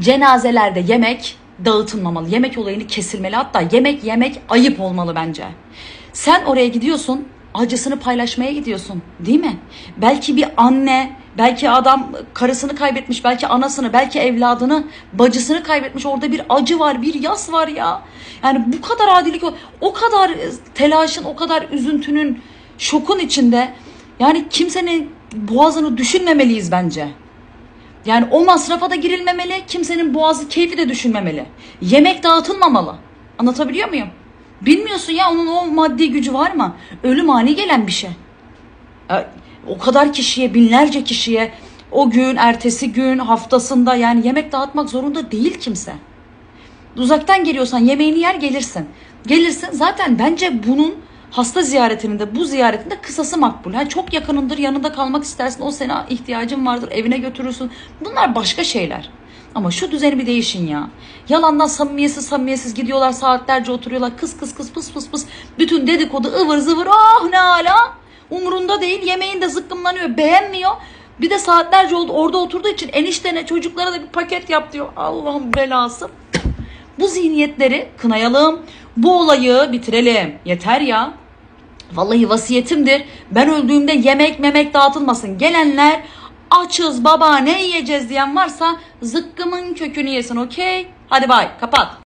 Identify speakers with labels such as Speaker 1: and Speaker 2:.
Speaker 1: cenazelerde yemek dağıtılmamalı. Yemek olayını kesilmeli. Hatta yemek yemek ayıp olmalı bence. Sen oraya gidiyorsun, acısını paylaşmaya gidiyorsun, değil mi? Belki bir anne, belki adam karısını kaybetmiş, belki anasını, belki evladını, bacısını kaybetmiş. Orada bir acı var, bir yas var ya. Yani bu kadar adilik, o kadar telaşın, o kadar üzüntünün, şokun içinde yani kimsenin boğazını düşünmemeliyiz bence. Yani o masrafa da girilmemeli, kimsenin boğazı keyfi de düşünmemeli. Yemek dağıtılmamalı. Anlatabiliyor muyum? Bilmiyorsun ya onun o maddi gücü var mı? Ölüm ani gelen bir şey. Ya, O kadar kişiye, binlerce kişiye o gün, ertesi gün, haftasında yani yemek dağıtmak zorunda değil kimse. Uzaktan geliyorsan yemeğini yer gelirsin. Gelirsin zaten bence bunun hasta ziyaretinin de bu ziyaretin de kısası makbul. Ha, çok yakınındır yanında kalmak istersin o sana ihtiyacın vardır evine götürürsün. Bunlar başka şeyler. Ama şu düzeni bir değişin ya. Yalandan samimiyetsiz samimiyetsiz gidiyorlar saatlerce oturuyorlar kıs kıs kıs pıs pıs pıs. Bütün dedikodu ıvır zıvır ah ne ala. Umurunda değil yemeğinde zıkkımlanıyor beğenmiyor. Bir de saatlerce oldu orada oturduğu için eniştene çocuklara da bir paket yap diyor. Allah'ın belası. Bu zihniyetleri kınayalım. Bu olayı bitirelim. Yeter ya. Vallahi vasiyetimdir. Ben öldüğümde yemek memek dağıtılmasın. Gelenler açız baba ne yiyeceğiz diyen varsa zıkkımın kökünü yesin okey? Hadi bay kapat.